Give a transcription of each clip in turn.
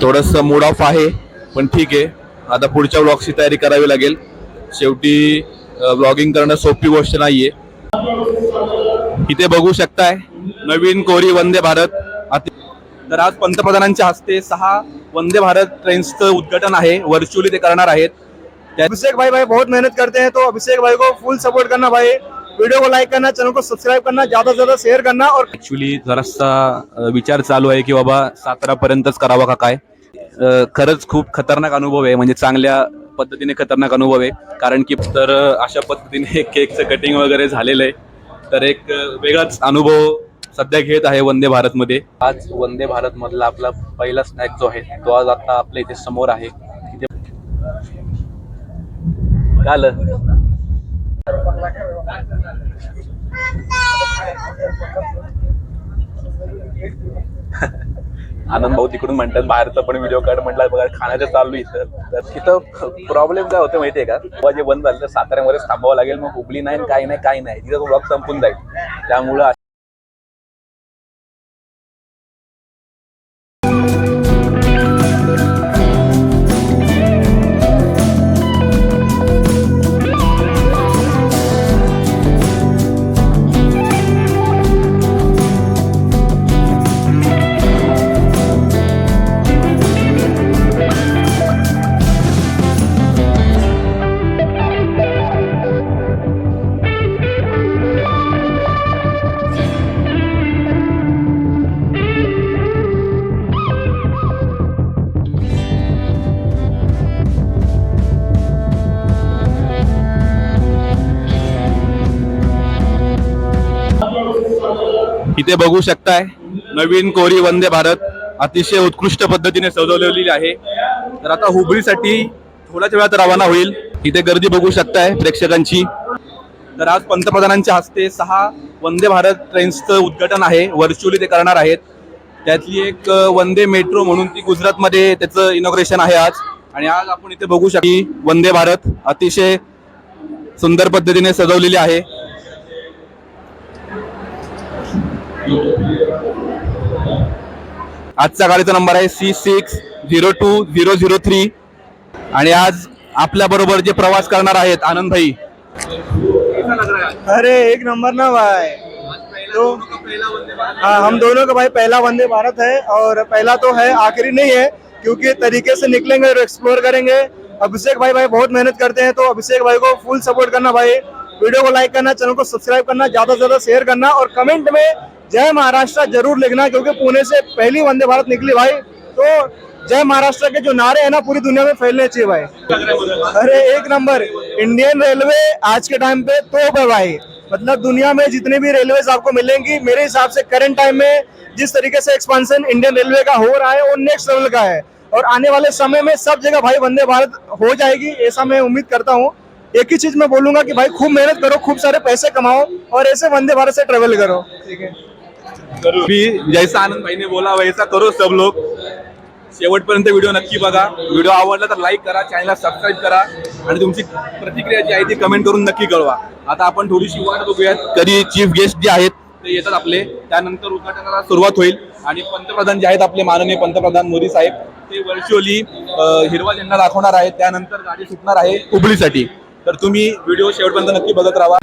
थोडंसं mood off आहे पण ठीक आहे. आता पुढच्या ब्लॉगची तयारी करावी लागेल. शेवटी ब्लॉगिंग करणं सोपी गोष्ट नाहीये. इथे बघू शकताय नवीन कोरी वंदे भारत. तर आज पंतप्रधानांच्या हस्ते सहा वंदे भारत ट्रेन्सचं उद्घाटन आहे. व्हर्च्युअली ते करणार आहेत. अभिषेक भाई भाई बहुत मेहनत करते हैं तो अभिषेक भाई को फुल सपोर्ट करना भाई. वीडियो को लाइक करना चैनल को सब्सक्राइब करना ज्यादा से ज्यादा शेयर करना और ऍक्च्युली जरासा विचार चालू आहे की बाबा सातारा पर्यंतच करावा का काय? अ, खरंच खूप खतरनाक अनुभव आहे म्हणजे चांगल्या पद्धतीने खतरनाक अनुभव आहे. कारण की तर अशा पद्धतीने केकचं कटिंग वगैरे झालेलं आहे. तर एक वेगळाच अनुभव सध्या घेत आहे वंदे भारत मध्ये आज वंदे भारत मधला आपला पहिला स्नॅक जो आहे तो आज आता आपल्या इथे समोर आहे. आलं? आनंद भाऊ तिकडून म्हणतात बाहेरचा पण व्हिडिओ काढ म्हटलं बघा खाण्याचं चालू इथं. तर तिथं प्रॉब्लेम काय होतं माहितीये का? जेव्हा जे बंद झालं तर साताऱ्यामध्येच थांबावं लागेल मग हुबली नाही काय काही नाही काही नाही. तिथं तो ब्लॉग संपून जाईल. त्यामुळं ते बघू शकताय. नवीन कोरी वंदे भारत अतिशय उत्कृष्ट पद्धतीने सजवलेली आहे. तर आता हुबळीसाठी थोड्याच वेळात रवाना होईल. इथे गर्दी बघू शकताय प्रेक्षकांची. तर आज पंतप्रधानांच्या हस्ते सहा वंदे भारत ट्रेन्सचं उद्घाटन आहे. व्हर्च्युअली ते करणार आहेत. त्यातली एक वंदे मेट्रो म्हणून ती गुजरातमध्ये त्याचं इनॉग्रेशन आहे आज. आणि आज आपण इथे बघू शकतो वंदे भारत अतिशय सुंदर पद्धतीने सजवलेली आहे. आजचा गाडीचा नंबर आहे C six zero two zero zero three. आणि आज आपल्या बरोबर जे प्रवास करणार आहेत आनंद भाई. अरे एक नंबर ना भाई. तो हाँ हम दोनों का भाई पहला वंदे भारत है और पहला तो है आखिरी नहीं है क्योंकि तरीके से निकलेंगे और एक्सप्लोर करेंगे। अभिषेक भाई भाई बहुत मेहनत करते हैं तो अभिषेक भाई को फुल सपोर्ट करना भाई। वीडियो को लाइक करना चैनल को सब्सक्राइब करना ज्यादा से ज्यादा शेयर करना और कमेंट में जय महाराष्ट्र ज़रूर लिखना, क्योंकि पुणे से पहली वंदे भारत निकली भाई। तो जय महाराष्ट्र के जो नारे हैं ना, पूरी दुनिया में फैलने चाहिए भाई। अरे, एक नंबर इंडियन रेलवे आज के टाइम पे तो है भाई। मतलब दुनिया में जितनी भी रेलवे आपको मिलेंगी, मेरे हिसाब से करंट टाइम में जिस तरीके से एक्सपांशन इंडियन रेलवे का हो रहा है, वो नेक्स्ट लेवल का है। और आने वाले समय में सब जगह भाई वंदे भारत हो जाएगी, ऐसा मैं उम्मीद करता हूँ। एक ही चीज़ मैं बोलूँगा कि भाई खूब मेहनत करो, खूब सारे पैसे कमाओ और ऐसे वंदे भारत से ट्रेवल करो। ठीक है मी जैसा आनंद भाईने बोला वैसा करो सब लोग. शेवटपर्यंत व्हिडिओ नक्की बघा. व्हिडिओ आवडला तर लाईक करा चॅनलला सबस्क्राईब करा. आणि तुमची प्रतिक्रिया जी आहे ती कमेंट करून नक्की कळवा. आता आपण थोडीशी वाट बघूयात. कधी चीफ गेस्ट जे आहेत ते येतात आपले. त्यानंतर उद्घाटनाला सुरुवात होईल. आणि पंतप्रधान जे आहेत आपले माननीय पंतप्रधान मोदी साहेब ते व्हर्च्युअली हिरवा झेंडा दाखवणार आहेत. त्यानंतर गाडी सुटणार आहे. हुबळीसाठी. तर तुम्ही व्हिडिओ शेवटपर्यंत नक्की बघत राहा.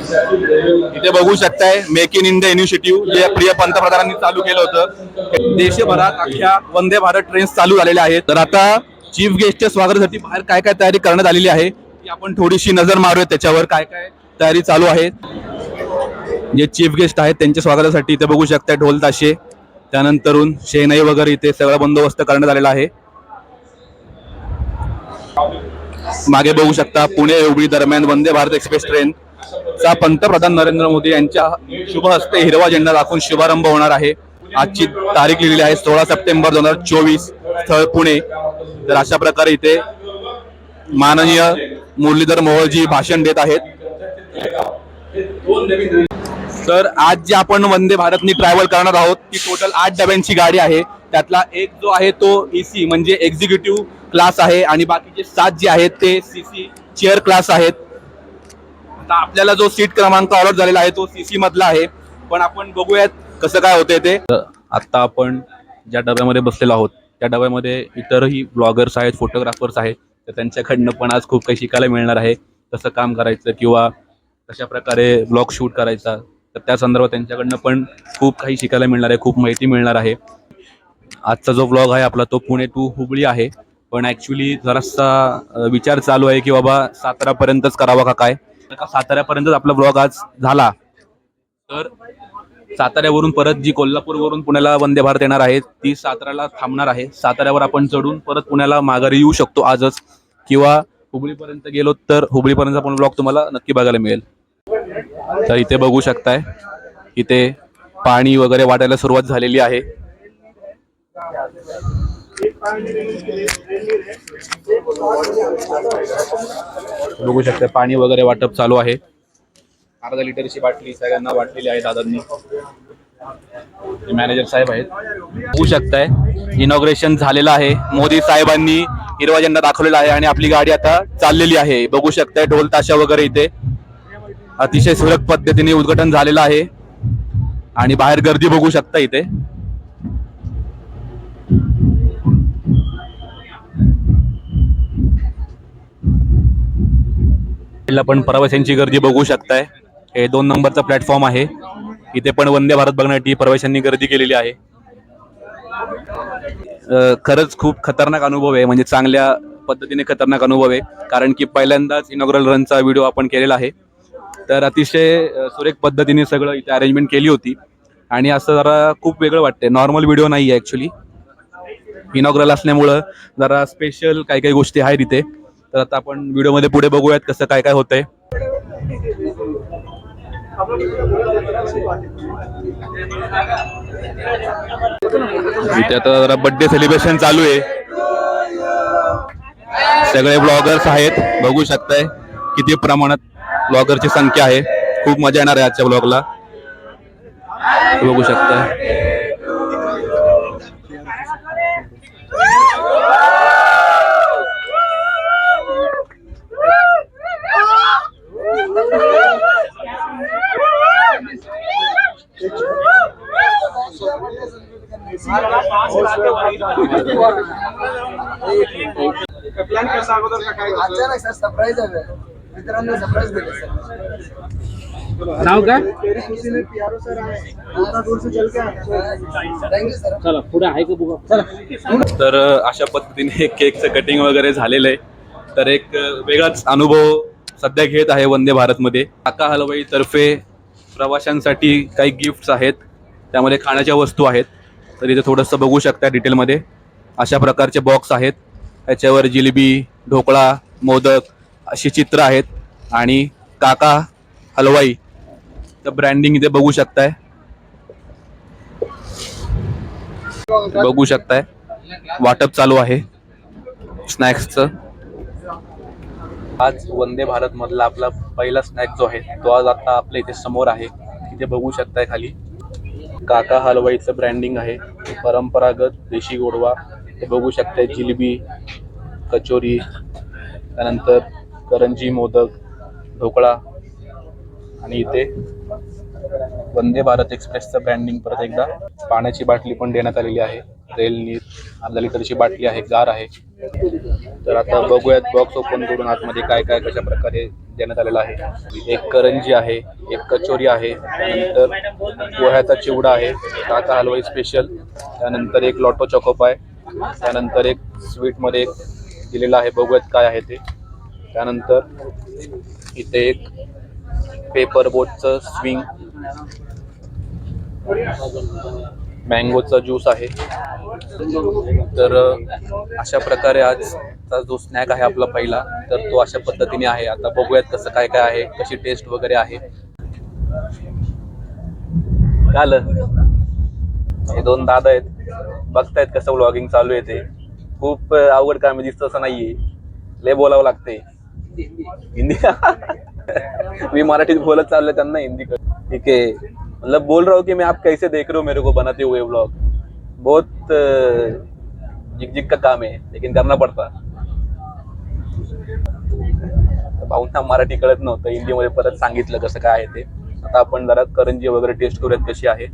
इथे बघू शकताय मेक इन इंडिया इनिशिएटिव्ह जे प्रिय पंतप्रधानांनी चालू केलं होतं. देशभरात अख्ख्या वंदे भारत ट्रेन्स चालू झालेल्या आहेत. तर आता चीफ गेस्टच्या स्वागतासाठी बाहेर काय काय तयारी करण्यात आलेली आहे ती आपण थोडीशी नजर मारूया त्याच्यावर काय काय तयारी चालू आहे. जे चीफ गेस्ट आहेत त्यांच्या स्वागतासाठी इथे बघू शकताय ढोल ताशे त्यानंतरून शेनई वगैरे इथे सगळा बंदोबस्त करण्यात आलेला आहे. मागे बघू शकता पुणे हुबळी दरम्यान वंदे भारत एक्सप्रेस ट्रेन चा पंतप्रधान नरेंद्र मोदी यांच्या शुभ हस्ते हिरवा झेंडा दाखवून शुभारंभ होणार आहे. आजची तारीख लिहिलेली आहे सोळा सप्टेंबर दोन हजार चोवीस. स्थळ पुणे. तर अशा प्रकारे इथे माननीय मुरलीधर मोहोळजी भाषण देत आहेत. तर आज जे आपण वंदे भारतनी ट्रॅव्हल करणार आहोत ती टोटल आठ डब्यांची गाडी आहे. त्यातला एक जो आहे तो एसी म्हणजे एक्झिक्युटिव्ह क्लास आहे आणि बाकीचे सात जे आहेत ते सीसी चेअर क्लास आहेत. आता आपल्याला जो सीट क्रमांक ऑर्डर झालेला आहे तो सीसी मधला आहे. पण आपण बघूयात कसं काय होतंय ते. आता आपण ज्या डब्यामध्ये बसलेलो आहोत त्या डब्यामध्ये इतरही ब्लॉगर्स आहेत फोटोग्राफर्स आहेत. तर त्यांच्याकडनं पण आज खूप काही शिकायला मिळणार आहे. कसं काम करायचं किंवा कशा प्रकारे ब्लॉग शूट करायचा तर त्या संदर्भात त्यांच्याकडनं पण खूप काही शिकायला मिळणार आहे खूप माहिती मिळणार आहे. आजचा जो ब्लॉग आहे आपला तो पुणे टू हुबळी आहे. पण ॲक्च्युली जरासा विचार चालू आहे की बाबा सातारापर्यंतच करावा का काय? का साताऱ्यापर्यंतच आपला ब्लॉग आज झाला. तर साताऱ्यावरून परत जी कोल्हापूरवरून पुण्याला वंदे भारत येणार आहे ती साताऱ्याला थांबणार आहे. साताऱ्यावर आपण चढून परत पुण्याला माघारी येऊ शकतो आजच. किंवा हुबळीपर्यंत गेलो तर हुबळीपर्यंत आपण ब्लॉग तुम्हाला नक्की बघायला मिळेल. तर इथे बघू शकताय इथे पाणी वगैरे वाटायला सुरुवात झालेली आहे. बघू शकता पाणी वगैरे वाटप चालू आहे. अर्धा लिटरची बाटली सगळ्यांना वाटलेली आहे दादांनी. मॅनेजर साहेब आहेत. बघू शकताय इनॉग्रेशन झालेलं आहे. मोदी साहेबांनी हिरवा झेंडा दाखवलेला आहे आणि आपली गाडी आता चाललेली आहे. बघू शकताय ढोल ताशा वगैरे इथे. अतिशय सुरक पद्धतीने उद्घाटन झालेलं आहे. आणि बाहेर गर्दी बघू शकता इथे. पण प्रवाशांची गर्दी बघू शकताय. हे दोन नंबरचा प्लॅटफॉर्म आहे. इथे पण वंदे भारत बघण्यासाठी प्रवाशांनी गर्दी केलेली आहे. खरंच खूप खतरनाक अनुभव आहे. म्हणजे चांगल्या पद्धतीने खतरनाक अनुभव आहे. कारण की पहिल्यांदाच इनॉग्रल रनचा व्हिडिओ आपण केलेला आहे. तर अतिशय सुरेख पद्धतीने सगळं इथे अरेंजमेंट केली होती. आणि असं जरा खूप वेगळं वाटतंय. नॉर्मल व्हिडिओ नाही आहे ॲक्च्युली इनॉग्रल असल्यामुळं जरा स्पेशल काही काही गोष्टी आहेत इथे. तर आता आपण व्हिडिओमध्ये पुढे बघूयात कसं काय काय होतंय. इथे आता जरा बर्थडे सेलिब्रेशन चालू आहे. सगळे ब्लॉगर्स आहेत. बघू शकताय किती प्रमाणात ब्लॉगरची संख्या आहे. खूप मजा येणार आहे आजच्या ब्लॉगला बघू शकताय प्लॅन कसा अगोदर का काय अचानक सर सरप्राईज आहे. मित्रांनी सरप्राईज दिले सर. नाव काय? चल के आए थँक्यू सर चला पुढे आहे का बघा चला. तर अशा पद्धतीने केकचं कटिंग वगैरे झालेलं आहे तर एक वेगळाच अनुभव सध्या घेत आहे वंदे भारतमध्ये. काका हलवाई तर्फे प्रवाशांसाठी काही गिफ्ट्स आहेत. त्यामध्ये खाण्याच्या वस्तू आहेत. तर इथे थोडंसं बघू शकता डिटेलमध्ये अशा प्रकारचे बॉक्स आहेत. त्याच्यावर जिलेबी ढोकळा मोदक अशी चित्र आहेत. आणि काका हलवाई तर ब्रँडिंग इथे बघू शकताय. बघू शकताय. वाटप चालू आहे. स्नॅक्सचं. आज वंदे भारत मधला आपला पहिला स्नॅक जो आहे तो आज आता आपल्या इथे समोर आहे. इथे बघू शकताय खाली. काका हलवाईचं ब्रँडिंग आहे. परंपरागत देशी गोडवा. हे बघू शकताय जिलेबी कचोरी त्यानंतर करंजी मोदक. ढोकळा आणि इथे वंदे भारत एक्सप्रेसचं ब्रँडिंग परत एकदा. पाण्याची बाटली पण देण्यात आलेली आहे. रेल नीर अर्धा लिटरची बाटली आहे गार आहे. तर आता बघूयात बॉक्स ओपन करून आतमध्ये काय काय कशा प्रकारे देण्यात आलेलं आहे. एक करंजी आहे एक कचोरी आहे त्यानंतर पोह्याचा चिवडा आहे काका हलवाई स्पेशल त्यानंतर एक लॉटो आहे त्यानंतर एक स्वीटमध्ये एक दिलेलं आहे बघूयात काय आहे ते. त्यानंतर इथे एक पेपर बोटचं स्विंग मँगोचा ज्यूस आहे. तर अशा प्रकारे आजचा जो स्नॅक आहे आपला पहिला तर तो अशा पद्धतीने आहे. आता बघूयात कसं काय काय आहे कशी टेस्ट वगैरे आहे. काल हे दोन दादा आहेत. बघतायत कसं व्लॉगिंग चालू आहे ते. खूप आवड अवघड काम दिसतं असं नाहीये. लय बोलावं लागतंय. हिंदी. मी मराठीत बोलत चाललोय त्यांना हिंदी कर ठीक है मतलब बोल रहा हूँ कि मैं आप कैसे देख रहे हो मेरे को बनाते हुए व्लॉग बहुत जिग जिग का काम है लेकिन करना पड़ता. भाऊंना मराठी कळत नव्हतं. हिंदीमध्ये परत सांगितलं कसं काय आहे ते. आता आपण जरा करंजी वगैरे टेस्ट करूयात कशी आहे.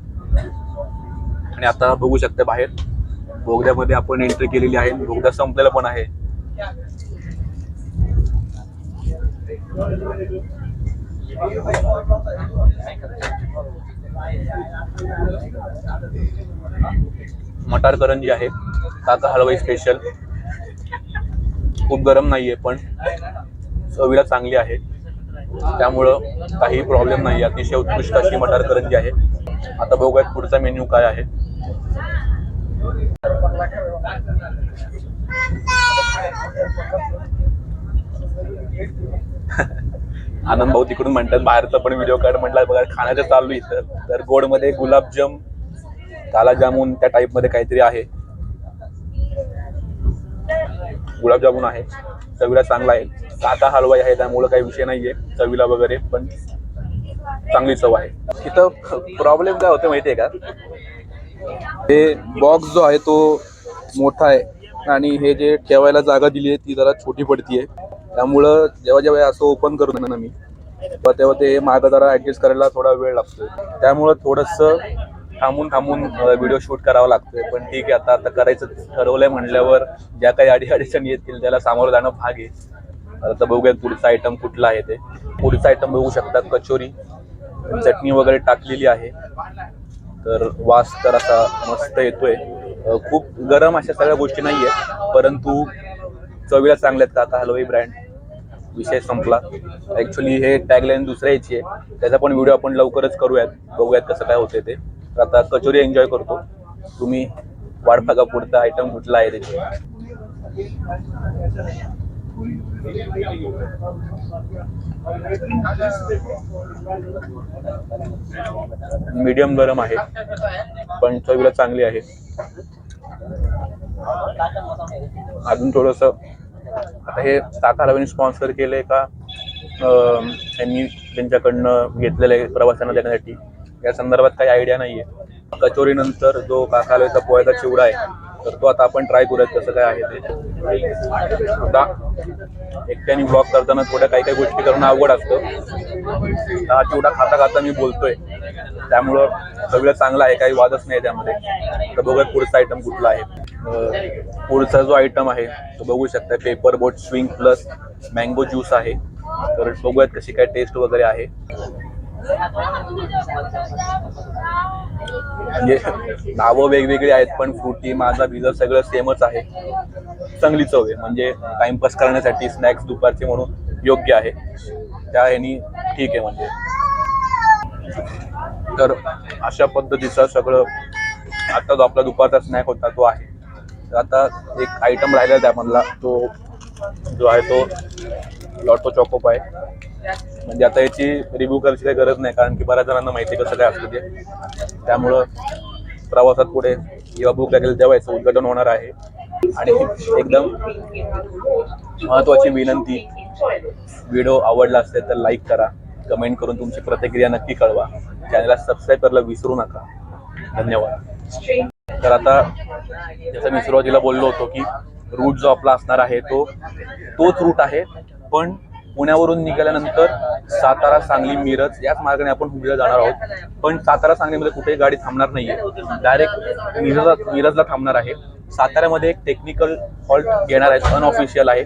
आणि आता बघू शकता बाहेर. बोगद्यामध्ये आपण एंट्री केलेली आहे. बोगदा संपलेला पण आहे. मटार करंजी आहे. काका हलवाई स्पेशल खूप गरम नाही आहे पण चवीला चांगली आहे. त्यामुळं काही प्रॉब्लेम नाही अतिशय उत्कृष्ट अशी मटार करंजी आहे. आता बघूयात पुढचा मेन्यू काय आहे. आनंद भाऊ तिकडून म्हणतात बाहेरचा पण व्हिडिओ काढ म्हटला बघा खाण्याचं चालू आहे इथं. तर गोडमध्ये गुलाबजाम काला जामून त्या टाईपमध्ये काहीतरी आहे. गुलाबजामुन आहे. चवीला चांगला आहे. काका हलवाई आहे त्यामुळं काही विषय नाहीये चवीला वगैरे पण चांगली चव आहे. इथं प्रॉब्लेम काय होते माहितीये का? हे बॉक्स जो आहे तो मोठा आहे आणि हे जे ठेवायला जागा दिली आहे ती जरा छोटी पडतीये. त्यामुळं जेव्हा जेव्हा असं ओपन करतो ना मी तेव्हा तेव्हा ते माझा जरा ऍडजस्ट करायला थोडा वेळ लागतो त्यामुळं थोडंसं थांबून थांबून व्हिडिओ शूट करावा लागतोय. पण ठीक आहे आता आता करायचं ठरवलंय म्हणल्यावर ज्या काही अडी अडचणी येतील त्याला सामोरं जाणं भाग आहे. आता बघूया पुढचा आयटम कुठला आहे ते. पुढचा आयटम बघू शकता कचोरी. चटणी वगैरे टाकलेली आहे. तर वास तर असा मस्त येतोय. खूप गरम अशा सगळ्या गोष्टी नाहीये परंतु चवीला चांगल्यात आता हलवाई ब्रँड विषय संपला. ऍक्च्युली हे टॅगलाईन दुसऱ्या याची आहे. त्याचा पण व्हिडिओ आपण लवकरच करूयात. बघूयात कसं काय होते ते. तर आता कचोरी एन्जॉय करतो. तुम्ही वाट पुढचा आयटम कुठला आहे त्याची मीडियम गरम आहे. पण चवीला चांगली आहे. अजून थोडस आता हे काका हलवाईने स्पॉन्सर केले का? त्यांनी त्यांच्याकडनं घेतलेलं आहे प्रवाशांना देण्यासाठी. या संदर्भात काही आयडिया नाहीये. कचोरी नंतर जो काका हलवाईचा पोह्याचा चिवडा आहे तर तो आता आपण ट्राय करूयात कसं काय आहे ते. आता एकट्याने ब्लॉग करताना थोड्या काही काही गोष्टी करणं अवघड असतं. हा चिवडा खाता खाता मी बोलतोय. त्यामुळं सगळं चांगलं आहे काही वादच नाही त्यामध्ये. तर बघत पुढचा आयटम कुठला आहे. पुढचा जो आयटम आहे तो बघू शकता paper boat swing plus mango juice आहे. तर बघूयात कशी काय टेस्ट वगैरे आहे. म्हणजे नावं वेगवेगळी आहेत पण फ्रुटी माझा बिझर सगळं सेमच आहे. चांगली चव आहे. म्हणजे टाइमपास करण्यासाठी स्नॅक्स दुपारचे म्हणून योग्य आहे. त्या ह्यानी ठीक आहे म्हणजे. तर अशा पद्धतीचं सगळं आता जो आपला दुपारचा स्नॅक होता तो आहे. आता एक आयटम राहिला त्यामधला. तो जो आहे तो लॉटो चॉकोप आहे म्हणजे आता याची रिव्ह्यू करायची काही गरज नाही कारण की बऱ्याच जणांना माहिती कसं काय असतं ते. त्यामुळं प्रवासात पुढे जेव्हा भूक लागेल तेव्हा याचं उद्घाटन होणार आहे. आणि एकदम महत्वाची विनंती व्हिडिओ आवडला असेल तर लाईक करा. कमेंट करून तुमची प्रतिक्रिया नक्की कळवा. चॅनलला सबस्क्राईब करायला विसरू नका. धन्यवाद. तर आता जसं मी सुरुवातीला बोललो होतो की रूट जो आपला असणार आहे तो तोच रूट आहे. पण पुण्यावरून निघाल्यानंतर सातारा सांगली मिरज याच मार्गाने आपण हुबळीला जाणार आहोत. पण सातारा सांगलीमध्ये कुठेही गाडी थांबणार नाहीये. डायरेक्ट मिरजला मिरजला थांबणार आहे. साताऱ्यामध्ये एक टेक्निकल हॉल्ट घेणार आहेत अनऑफिशियल आहे.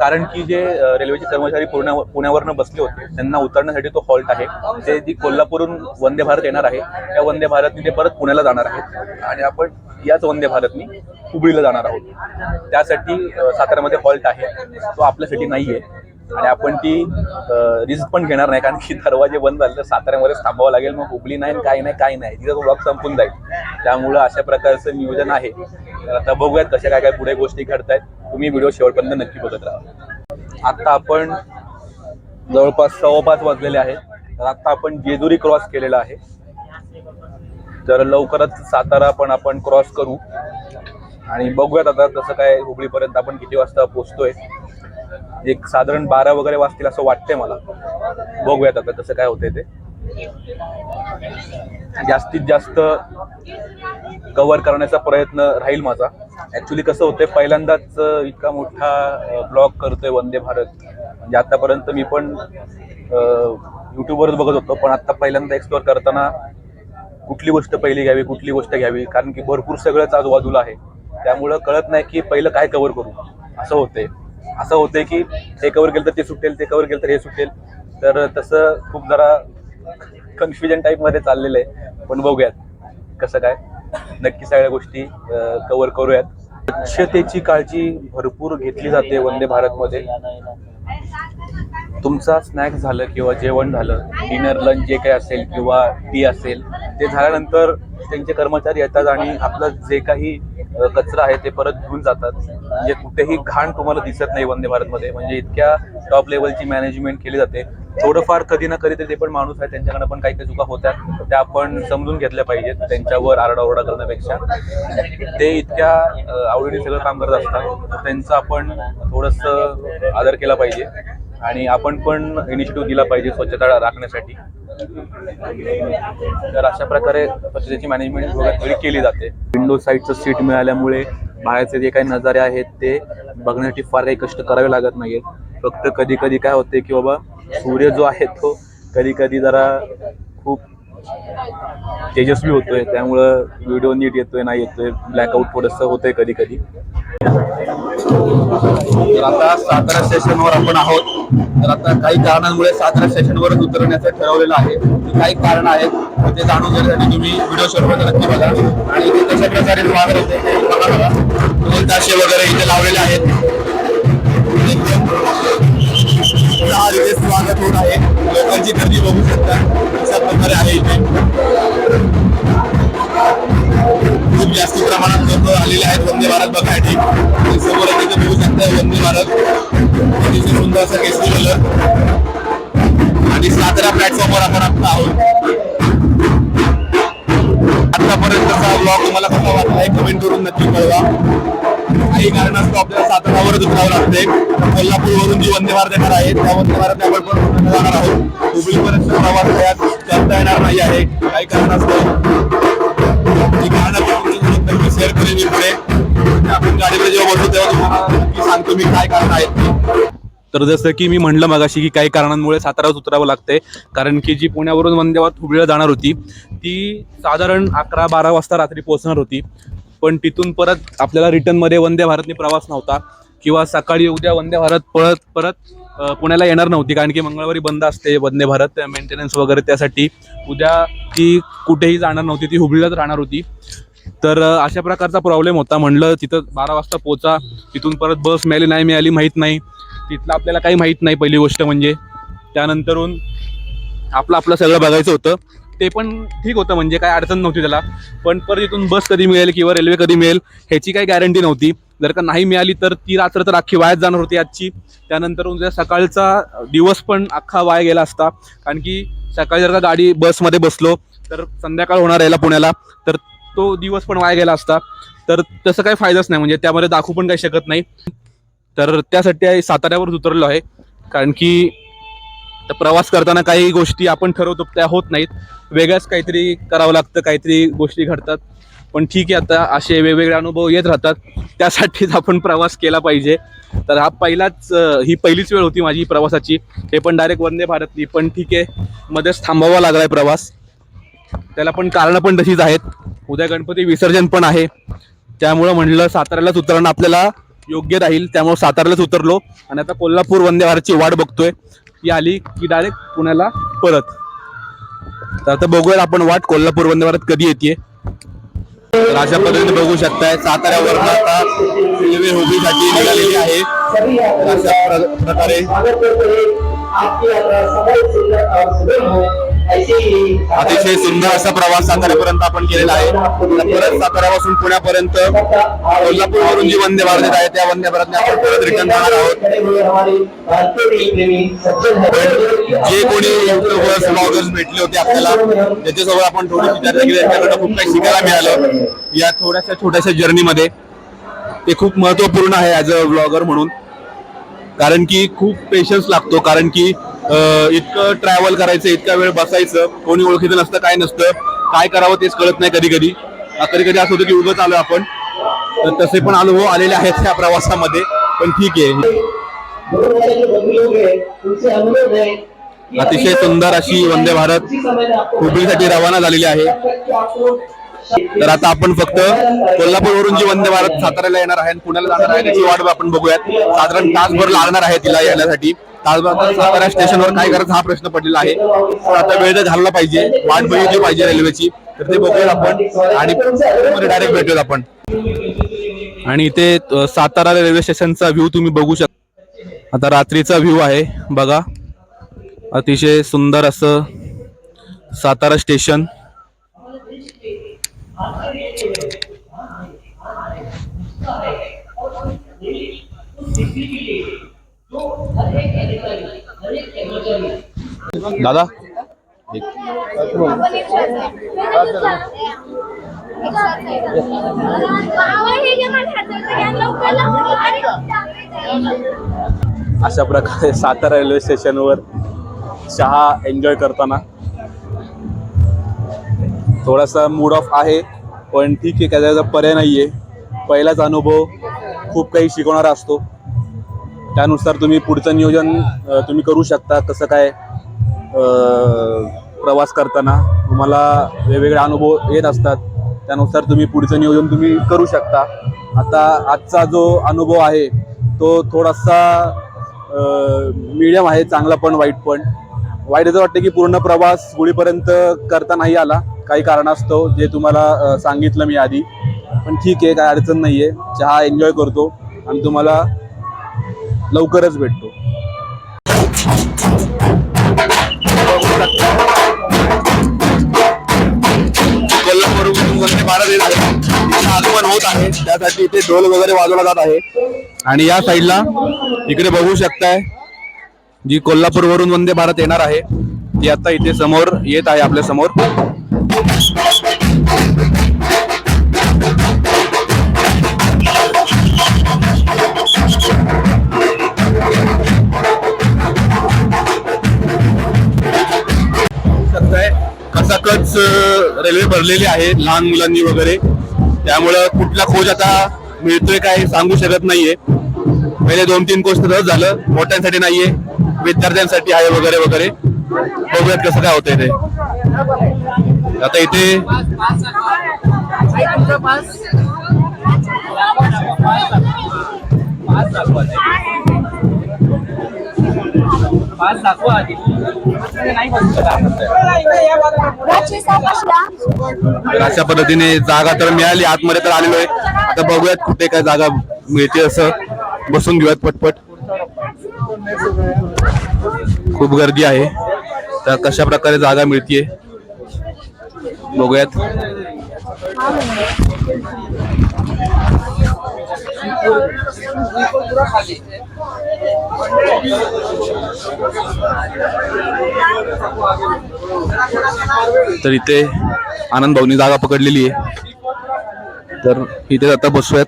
कारण की जे रेल्वेचे कर्मचारी पुण्या पुण्यावरनं बसले होते त्यांना उतरण्यासाठी तो हॉल्ट आहे. ते जी कोल्हापूरहून वंदे भारत येणार आहे त्या वंदे भारतनी ते परत पुण्याला जाणार आहेत. आणि आपण याच वंदे भारतनी हुबळीला जाणार आहोत. त्यासाठी साताऱ्यामध्ये हॉल्ट आहे. तो आपल्यासाठी नाहीये. आणि आपण ती रिस्क पण घेणार नाही कारण की दरवाजे बंद झाले तर साताऱ्यामध्येच थांबावं लागेल मग हुबली नाही काय नाही काय नाही. तिथं तो ब्लॉक संपून जाईल. त्यामुळं अशा प्रकारचं नियोजन आहे. तर आता बघूयात कशा काय काय पुढे गोष्टी घडतायत. तुम्ही व्हिडिओ शेवटपर्यंत नक्की बघत राहा. आत्ता आपण जवळपास सव्वा पाच वाजलेले आहे तर आता आपण जेजुरी क्रॉस केलेला आहे. तर लवकरच सातारा पण आपण क्रॉस करू. आणि बघूयात आता कसं काय हुबळीपर्यंत आपण किती वाजता पोहोचतोय एक साधारण बारा वगैरे वाजतील असं वाटतंय मला. बघूयात आता कसं काय होतंय ते. जास्तीत जास्त कव्हर करण्याचा प्रयत्न राहील माझा. ऍक्च्युली कसं होतंय पहिल्यांदाच इतका मोठा ब्लॉग करतोय वंदे भारत. म्हणजे आतापर्यंत मी पण युट्यूबवरच बघत होतो पण आता पहिल्यांदा एक्सप्लोअर करताना कुठली गोष्ट पहिली घ्यावी कुठली गोष्ट घ्यावी? कारण की भरपूर सगळंच आजूबाजूला आहे. त्यामुळं कळत नाही की पहिलं काय कव्हर करू. असं होतंय. असं होतंय की हे कव्हर केलं तर ते सुटेल ते कव्हर केलं तर हे सुटेल. तर तसं खूप जरा कन्फ्युजन टाईपमध्ये चाललेलं आहे. पण बघूयात कसं काय. नक्की सगळ्या गोष्टी कव्हर करूयात. स्वच्छतेची काळजी भरपूर घेतली जाते वंदे भारतमध्ये. तुमचा स्नॅक्स झालं किंवा जेवण झालं डिनर लंच जे काही असेल किंवा टी असेल ते झाल्यानंतर त्यांचे कर्मचारी येतात आणि आपलं जे काही कचरा आहे ते परत घेऊन जातात. म्हणजे कुठेही घाण तुम्हाला दिसत नाही वंदे भारतमध्ये. म्हणजे इतक्या टॉप लेवलची मॅनेजमेंट केली जाते. थोडंफार कधी ना कधी ते पण माणूस आहे. त्यांच्याकडे पण काही काही चुका होत्या त्या आपण समजून घेतल्या पाहिजेत त्यांच्यावर आरडाओरडा करण्यापेक्षा. ते इतक्या आवडीने सगळं काम करत असतात. त्यांचं आपण थोडंसं आदर केला पाहिजे. आणि आपण पण इनिशिएटिव्ह दिला पाहिजे स्वच्छता राखण्यासाठी. तर अशा प्रकारे स्वच्छतेची मॅनेजमेंट वगैरे केली जाते. विंडो साईडचं सीट मिळाल्यामुळे बाहेरचे जे काही नजारे आहेत ते बघण्यासाठी फार काही कष्ट करावे लागत नाहीत फक्त कधी कधी काय होते की बाबा सूर्य जो आहे तो कधी कधी जरा खूप तेजस्वी होतोय त्यामुळं व्हिडिओ नीट येतोय नाही येतोय ब्लॅकआउट थोडंसं होतंय कधी कधी. तर आता सातारा स्टेशनवर आपण आहोत. तर आता काही कारणांमुळे सातारा स्टेशनवरच उतरण्याचं ठरवलेलं आहे. काही कारण आहेत ते जाणून घेण्यासाठी तुम्ही व्हिडिओ शेअर नक्की बघा. आणि इथे कशा प्रकारे स्वागत होते ढोल ताशे वगैरे इथे लावलेले आहेत. स्वागत होत आहे. लोकांची गर्दी बघू शकता. अशा खूप जास्त प्रमाणात लोक आलेले आहेत वंदे भारत बघायसाठी समोर तिथे बघू शकता वंदे भारत. अतिशय सुंदर असं केसरी आणि सातारा प्लॅटफॉर्मवर आपण आता आहोत. आतापर्यंतचा ब्लॉग तुम्हाला कसा वाटलाय कमेंट करून नक्की कळवा. काही कारणास्तव आपल्याला सातारावरच उतरावं लागते कोल्हापूरवरून जी वंदे भारत येणार आहे त्या वंदे भारत आपण पण जाणार आहोत. हुबळीपर्यंत प्रवास करता येणार नाही आहे. काही कारणास्तव शेअर करेन मी पुढे. आपण गाडीवर जेव्हा बसतो तेव्हा तुम्हाला नक्की सांगतो मी काय कारण आहेत तर जसं की मी म्हणलं मगाशी की काही कारणांमुळे सातारात उतरावं लागतंय. कारण की जी पुण्यावरून वंदे भारत हुबळीला जाणार होती ती साधारण अकरा बारा वाजता रात्री पोहोचणार होती. पण तिथून परत आपल्याला रिटर्नमध्ये वंदे भारतने प्रवास नव्हता. किंवा सकाळी उद्या वंदे भारत परत परत पुण्याला येणार नव्हती कारण की मंगळवारी बंद असते वंदे भारत मेंटेनन्स वगैरे त्यासाठी. उद्या ती कुठेही जाणार नव्हती ती हुबळीलाच राहणार होती. तर अशा प्रकारचा प्रॉब्लेम होता. म्हणलं तिथं बारा वाजता पोचा तिथून परत बस मिळाली नाही मिळाली माहीत नाही. तिथलं आपल्याला काही माहीत नाही पहिली गोष्ट म्हणजे. त्यानंतरून आपलं आपलं सगळं बघायचं होतं. ते पण ठीक होतं म्हणजे काय अडचण नव्हती त्याला. पण परत इथून बस कधी मिळेल किंवा रेल्वे कधी मिळेल ह्याची काही गॅरंटी नव्हती. जर का नाही मिळाली तर ती रात्र तर अख्खी वायात जाणार होती आजची. त्यानंतर उद्या सकाळचा दिवस पण अख्खा वाया गेला असता. कारण की सकाळी जर का गाडी बसमध्ये बसलो तर संध्याकाळ होणार यायला पुण्याला तर तो दिवस पण वाया गेला असता. तर तसं काही फायदाच नाही. म्हणजे त्यामध्ये दाखवू पण काही शकत नाही. तर त्यासाठी साताऱ्यावरच उतरलो आहे. कारण की तर प्रवास करताना काही गोष्टी आपण ठरवतो त्या होत नाहीत. वेगळ्याच काहीतरी करावं लागतं काहीतरी गोष्टी घडतात. पण ठीक आहे आता असे वेगवेगळे अनुभव येत राहतात. त्यासाठीच आपण प्रवास केला पाहिजे. तर हा पहिलाच ही पहिलीच वेळ होती माझी प्रवासाची. हे पण डायरेक्ट वंदे भारतली पण ठीक आहे मध्येच थांबावा लागलाय प्रवास. त्याला पण कारणं पण तशीच आहेत. उद्या गणपती विसर्जन पण आहे. त्यामुळं म्हणलं साताऱ्यालाच उतरणं आपल्याला योग्य राहील. त्यामुळं साताऱ्यालाच उतरलो. आणि आता कोल्हापूर वंदे भारतची वाट बघतोय. ती आली की डायरेक्ट पुण्याला परत. तर आता बघूयात आपण वाट. कोल्हापूर वंदे भारत कधी येते तर अशा पद्धतीने बघू शकताय. साताऱ्यावर आता रेल्वे होबीसाठी निघालेली आहे. अशा प्रकारे अतिशय सुंदर असा प्रवास साताऱ्यापर्यंत आपण केलेला आहे. परत साताऱ्यापासून पुण्यापर्यंत कोल्हापूरवरून जी वंदे भारत आहे त्या वंदे भारतने आपण परत रिटर्न जाणार आहोत. जे कोणी युट्यूबर्स ब्लॉगर्स भेटले होते आपल्याला त्याच्यासोबत आपण थोडी चर्चा केली. त्यांच्याकडनं खूप काही शिकायला मिळालं. या थोड्याशा छोट्याशा जर्नीमध्ये ते खूप महत्त्वपूर्ण आहे ॲज अ ब्लॉगर म्हणून. कारण की खूप पेशन्स लागतो कारण की इतकं ट्रॅव्हल करायचं इतका वेळ बसायचं कोणी ओळखीचं नसतं काय नसतं काय करावं तेच कळत नाही कधी कधी कधी कधी असं होतं की उगत आलो आपण. तर तसे पण अनुभव हो, आलेले आहेत त्या प्रवासामध्ये पण ठीक आहे. अतिशय सुंदर अशी वंदे भारत हुबळीसाठी रवाना झालेली आहे. तर आता आपण फक्त कोल्हापूरवरून जी वंदे भारत साताऱ्याला येणार आहे पुण्याला जाणार आहे त्याची वाट आपण बघूयात. साधारण तासभर लागणार आहे तिला येण्यासाठी तासभर सातारा स्टेशनवर काय करायचं हा प्रश्न पडलेला आहे. आता वेळ तर घालला पाहिजे. वाट बघितली पाहिजे रेल्वेची. तर ते बघूयात आपण. आणि डायरेक्ट भेटूयात आपण. आणि इथे सातारा रेल्वे स्टेशनचा व्ह्यू तुम्ही बघू शकता आता रात्रीचा व्ह्यू आहे. बघा. अतिशय सुंदर असं सातारा स्टेशन. दादा. अशा प्रकारे सातारा रेल्वे स्टेशनवर चहा एन्जॉय करताना थोडासा मूड ऑफ आहे पण ठीक आहे काय त्याचा पर्याय नाही आहे पहिलाच अनुभव खूप काही शिकवणारा असतो. त्यानुसार तुम्ही पुढचं नियोजन तुम्ही करू शकता. कसं काय प्रवास करताना तुम्हाला वेगवेगळे अनुभव येत असतात. त्यानुसार तुम्ही पुढचं नियोजन तुम्ही करू शकता. आता आजचा जो अनुभव आहे तो थोडासा मीडियम आहे चांगला पण वाईट पण. वाईट असं वाटतं की पूर्ण प्रवास गुळीपर्यंत करता नाही आला. काही कारणास्तव जे तुम्हाला सांगितलं मी आधी. पण ठीक आहे काय अडचण नाही आहे चहा एन्जॉय करतो आणि तुम्हाला लवकरच भेटतो. वंदे भारत आगमन होत आहे. त्यासाठी इथे ढोल वगैरे वाजवला जात आहे. आणि या साईडला इकडे बघू शकताय जी कोल्हापूरवरून वंदे भारत येणार आहे ती आता इथे समोर येत आहे आपल्यासमोर. शकताय कसाकच रेल्वे भरलेली आहे लहान मुलांनी वगैरे. त्यामुळं कुठला खोज आता मिळतोय काय सांगू शकत नाहीये. पहिले दोन तीन कोच तर झालं मोठ्यांसाठी नाहीये विद्यार्थ्यांसाठी आहे वगैरे वगैरे. बघूयात कसं काय होतंय ते. आता इथे तर अशा पद्धतीने जागा तर मिळाली आतमध्ये तर आलेलो आहे. आता बघूयात कुठे काय जागा मिळते असं. बसून घेऊयात पटपट. खूप गर्दी आहे. तर कशा प्रकारे जागा मिळतीये? बघूयात. तर इथे आनंद भाऊनी जागा पकडलेली आहे. तर इथे आता बसूयात.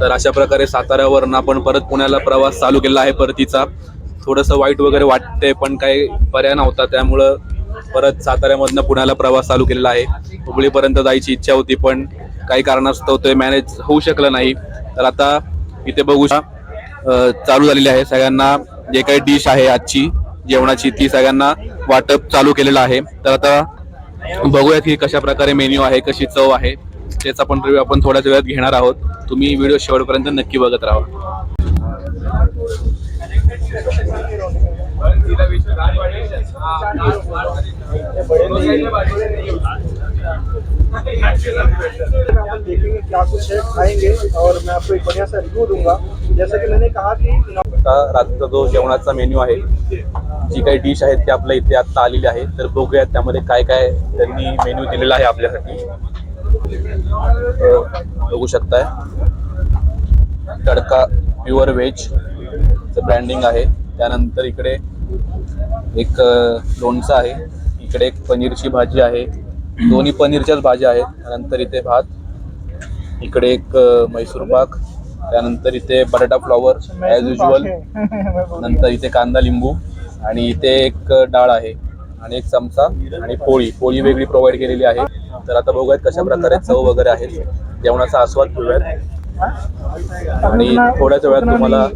तर अशा प्रकारे साताऱ्यावरून आपण परत पुण्याला प्रवास चालू केला आहे परतीचा. थोडंसं वाईट वगैरे वाटतंय पण काही पर्याय नव्हता. त्यामुळं परत साताऱ्यामधनं पुण्याला प्रवास चालू केलेला आहे. हुबळीपर्यंत जायची इच्छा होती पण काही कारणास्तव ते मॅनेज होऊ शकलं नाही. तर आता इथे बघू चालू झालेली आहे. सगळ्यांना जे काही डिश आहे आजची जेवणाची ती सगळ्यांना वाटप चालू केलेलं आहे. तर आता बघूयात की कशा प्रकारे मेन्यू आहे कशी चव आहे त्याचा पण रिव्ह्यू आपण थोड्याच वेळात घेणार आहोत. तुम्ही व्हिडिओ शेवटपर्यंत नक्की बघत राहा. क्या कुछ है खाएंगे और मैं आपको एक बढ़िया सा रिव्यू दूंगा जैसा मैंने कहा रात्रीचा जो जेवणाचा मेन्यू आहे जी काही डिश आहेत ते आपल्या इथे आता आलेली आहे. तर बघूयात त्यामध्ये काय काय त्यांनी मेन्यू दिलेला आहे आपल्यासाठी. बघू शकताय. तडका प्युअर व्हेज ब्रँडिंग आहे. त्यानंतर इकडे एक लोणचं आहे. इकडे एक पनीरची भाजी आहे. दोन्ही पनीरच्याच भाज्या आहेत. त्यानंतर इथे भात. इकडे एक म्हैसूर मैसूर पाक. त्यानंतर इथे बटाटा फ्लॉवर ॲज युजल नंतर इथे कांदा लिंबू. आणि इथे एक डाळ आहे. आणि एक चमचा आणि पोळी. पोळी वेगळी प्रोव्हाइड केलेली आहे. तर आता बघूयात कशा प्रकारे चव वगैरे आहे. जेवणाचा आस्वाद घेऊयात. आणि थोड्याच वेळात तुम्हाला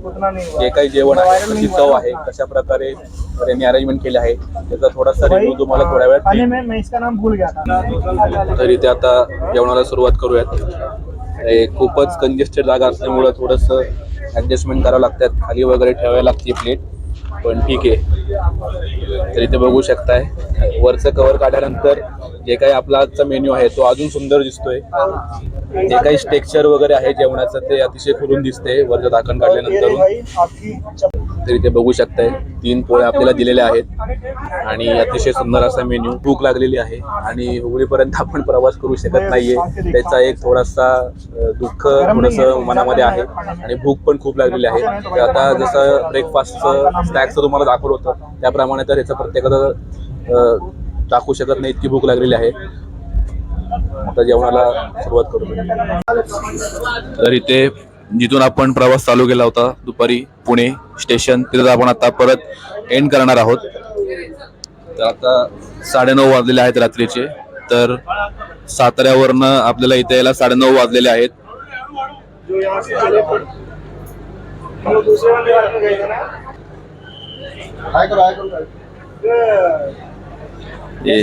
जे काही जेवण आहे कशी चव आहे कशा प्रकारे त्यांनी अरेंजमेंट केले आहे त्याचा थोडासा रिव्ह्यू तुम्हाला थोड्या वेळात तर इथे आता जेवणाला सुरुवात करूयात. हे खूपच कंजेस्टेड जागा असल्यामुळं थोडंसं ॲडजस्टमेंट करावं लागतात. खाली वगैरे ठेवायला लागते प्लेट पण ठीक आहे. तर इथे बघू शकताय. वरचं कवर काढल्यानंतर जे काही आपला आजचा मेन्यू आहे तो अजून सुंदर दिसतोय. जे काही स्टेक्चर वगैरे आहे जेवणाचं ते अतिशय खुलून दिसते वरचं झाकण काढल्यानंतर तर इथे बघू शकताय. तीन पोळ्या आपल्याला दिलेल्या आहेत. आणि अतिशय सुंदर असा मेन्यू. भूक लागलेली आहे. आणि हुगळीपर्यंत आपण प्रवास करू शकत नाहीये. त्याचा एक थोडासा दुःख थोडस मनामध्ये आहे. आणि भूक पण खूप लागलेली आहे. तर आता जसं ब्रेकफास्टचं स्नॅक्सचं तुम्हाला दाखवलं होतं त्याप्रमाणे तर याचं प्रत्येकाचं अ, दाखवू शकत नाही इतकी भूक लागलेली आहे. आता जेवणाला सुरुवात करू. तर इथे जिथून आपण प्रवास चालू केला होता दुपारी पुणे स्टेशन तिथं आपण आता परत एंड करणार आहोत. तर आता साडेनऊ वाजलेले आहेत रात्रीचे. तर साताऱ्यावरनं आपल्याला इथे यायला साडेनऊ वाजलेले आहेत.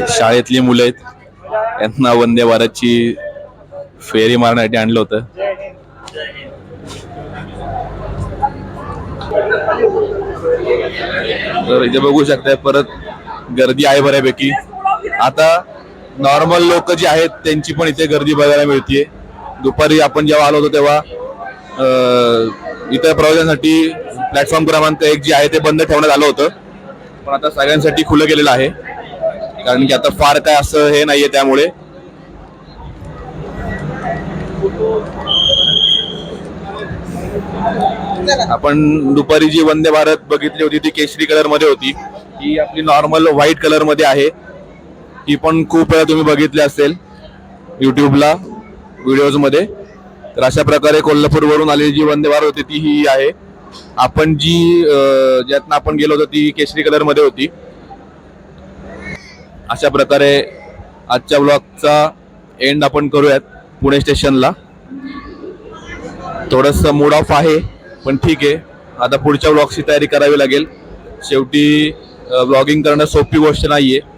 शाळेतली मुलं आहेत. यांना वंदे भारतची फेरी मारण्यासाठी आणलं होतं. तर इथे बघू शकताय परत गर्दी आहे बऱ्यापैकी. आता नॉर्मल लोक जी आहेत त्यांची पण इथे गर्दी बघायला मिळतीये. दुपारी आपण जेव्हा आलो होतो तेव्हा इतर प्रवाशांसाठी प्लॅटफॉर्म क्रमांक एक जे आहे ते बंद ठेवण्यात आलं होतं. पण आता सगळ्यांसाठी खुलं केलेलं आहे. कारण की आता फार काय असं हे नाहीये त्यामुळे. आपण दुपारी जी वंदे भारत बघितली होती ती केशरी कलरमध्ये होती. ही आपली नॉर्मल व्हाईट कलरमध्ये आहे. ही पण खूप वेळा तुम्ही बघितली असेल युट्यूबला व्हिडिओजमध्ये. तर अशा प्रकारे कोल्हापूर वरून आलेली जी वंदे भारत होती ती ही आहे. आपण जी अं, ज्यातनं आपण गेलो होतो ती केशरी कलरमध्ये होती. अशा प्रकारे आजच्या ब्लॉगचा एंड आपण करूयात पुणे स्टेशनला थोडस मूड ऑफ आहे. पण ठीक आहे. आता पुढच्या ब्लॉगची तयारी करावी लागेल. शेवटी ब्लॉगिंग करणं सोपी गोष्ट नाही आहे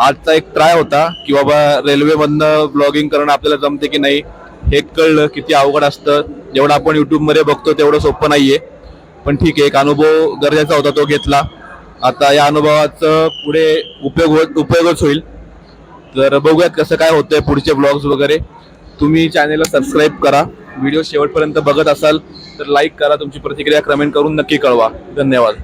आजचा एक ट्राय होता की बाबा रेल्वेमधनं ब्लॉगिंग करणं आपल्याला जमते की नाही हे कळलं किती अवघड असतं. जेवढं आपण युट्यूबमध्ये बघतो तेवढं सोपं नाही आहे पण ठीक आहे एक अनुभव गरजेचा होता तो घेतला. आता या अनुभवाचं पुढे उपयोग होत उपयोगच होईल. तर बघूयात कसं काय होतंय पुढचे ब्लॉग्स वगैरे. तुम्ही चॅनेलला सबस्क्राईब करा. व्हिडिओ शेवटपर्यंत बघत असाल तर लाईक करा. तुमची प्रतिक्रिया कमेंट करून नक्की कळवा. धन्यवाद.